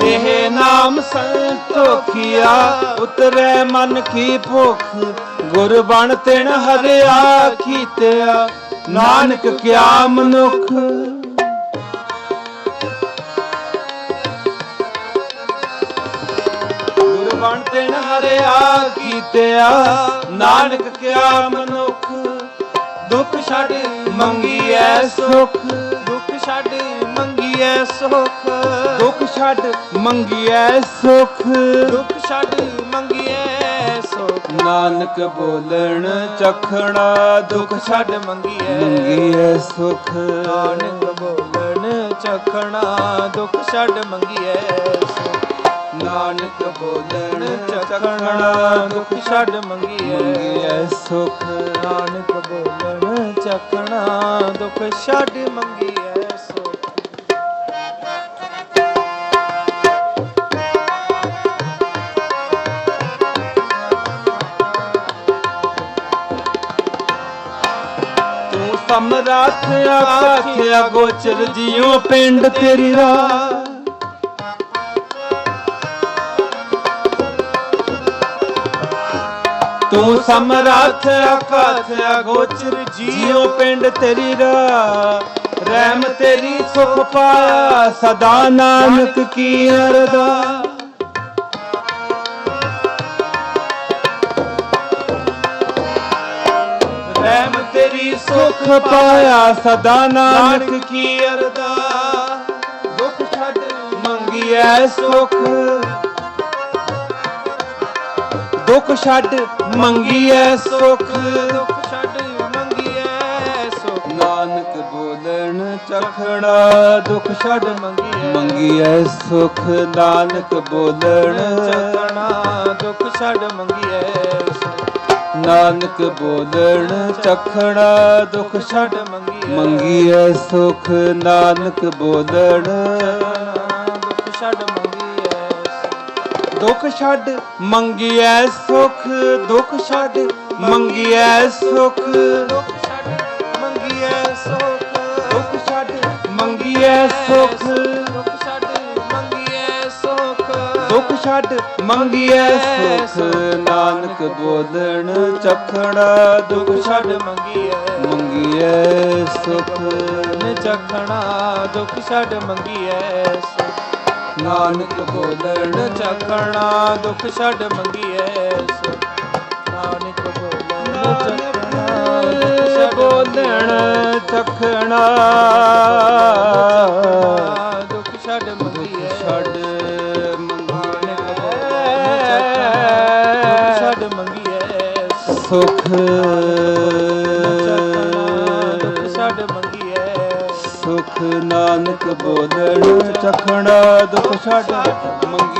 ਦੇਹ ਨਾਮ ਸੰਤੋਖਿਆ ਉਤਰੈ ਮਨ ਕੀ ਭੁਖ। ਗੁਰ ਬਣ ਤਿਣ ਹਰਿਆ ਕੀਤਿਆ, ਨਾਨਕ ਕਿਆ ਮਨੁਖ। ਗੁਰ ਬਣ ਤਿਣ ਹਰਿਆ ਕੀਤਿਆ, ਨਾਨਕ ਕਿਆ ਮਨੁਖ। ਦੁੱਖ ਛੱਡ ਮੰਗੀਐ ਸੁਖ। ਦੁੱਖ ਛੱਡ ਮੰਗੀਐ ਸੁਖ। ਦੁੱਖ ਛੱਡ ਮੰਗੀਐ ਸੁਖ। ਦੁੱਖ ਛੱਡ ਮੰਗੀਐ ਸੁਖ। ਨਾਨਕ ਬੋਲਣ ਚਖਣਾ ਦੁੱਖ ਛੱਡ ਮੰਗੀਐ। ਮੰਗੀਐ ਸੁਖ। ਨਾਨਕ ਬੋਲਣ ਚਖਣਾ ਦੁੱਖ ਛੱਡ ਮੰਗੀਐ ਸੁਖ। ਨਾਨਕ ਬੋਲਣ ਚਖਣਾ ਦੁੱਖ ਛੱਡ ਮੰਗੀਐ। ਮੰਗੀਐ ਸੁਖ। ਨਾਨਕ ਚਖਣਾ ਦੁੱਖ ਛੱਡ ਮੰਗੀਐ ਸੁਖ। ਤੂੰ ਸਮਰਾਥ ਆਖਿਆ ਗੋਚਰ ਜਿਉ ਪਿੰਡ ਤੇਰੀ ਰਾਹ। ਤੂੰ ਸਮਰਾਥ ਆਖਿਆ ਗੋਚਰ ਜਿਉ ਪਿੰਡ ਤੇਰੀ ਰਾ ਰਹਿਮ ਤੇਰੀ ਸੁਖ ਪਾਇਆ, ਸਦਾ ਨਾਨਕ ਕੀ ਅਰਦਾ। ਰਹਿਮ ਤੇਰੀ ਸੁਖ ਪਾਇਆ, ਸਦਾ ਨਾਨਕ ਕੀ ਅਰਦਾ। ਦੁੱਖ ਛੱਡ ਮੰਗਿਆ ਸੁਖ। ਦੁੱਖ ਛੱਡ ਮੰਗੀਐ ਸੁਖ। ਦੁੱਖ ਛੱਡ ਮੰਗੀਐ ਸੁਖ। ਨਾਨਕ ਬੋਲਣ ਚਖਣਾ ਦੁੱਖ ਛੱਡ ਮੰਗੀਐ ਮੰਗੀਐ ਸੁਖ। ਨਾਨਕ ਬੋਲਣ ਚਖਣਾ ਦੁੱਖ ਛੱਡ ਮੰਗੀਐ ਸੁਖ। ਨਾਨਕ ਬੋਲਣ ਚਖਣਾ ਦੁੱਖ ਛੱਡ ਮੰਗੀਐ ਮੰਗੀਐ ਸੁਖ। ਨਾਨਕ ਬੋਲਣ ਦੁੱਖ ਛੱਡ ਮੰਗੀਐ ਸੁਖ। ਦੁੱਖ ਛੱਡ, ਮੰਗੀਐ ਸੁਖ, ਦੁੱਖ ਛੱਡ, ਮੰਗੀਐ ਸੁਖ। ਦੁੱਖ ਛੱਡ, ਮੰਗੀਐ ਸੁਖ। ਦੁੱਖ ਛੱਡ, ਮੰਗੀਐ ਸੁਖ। ਦੁੱਖ ਛੱਡ, ਮੰਗੀਐ ਸੁਖ। ਦੁੱਖ ਛੱਡ, ਮੰਗੀਐ ਸੁਖ। ਨਾਨਕ ਬੋਲਣ ਚਖਣਾ, ਦੁੱਖ ਛੱਡ, ਮੰਗੀਐ। ਮੰਗੀਐ ਸੁਖ। ਚਖਣਾ, ਦੁੱਖ ਛੱਡ, ਮੰਗੀਐ ਸੁਖ। ਨਾਨਕ ਬੋਲਣ ਚਖਣਾ ਦੁੱਖ ਛੱਡ ਮੰਗੀਐ ਨਾਨਕ ਬੋਲਣ ਚਖਣਾ ਬੋਲਣ ਚਖਣਾ ਦੁੱਖ ਛੱਡ ਮੰਗੀਐ ਛੱਡ ਦੁੱਖ ਛੱਡ ਮੰਗੀਐ ਸੁਖ ਨਾਨਕ ਬੋਲਣ ਚਖਣਾ ਦੁੱਖ ਛੱਡ ਮੰਗੀਐ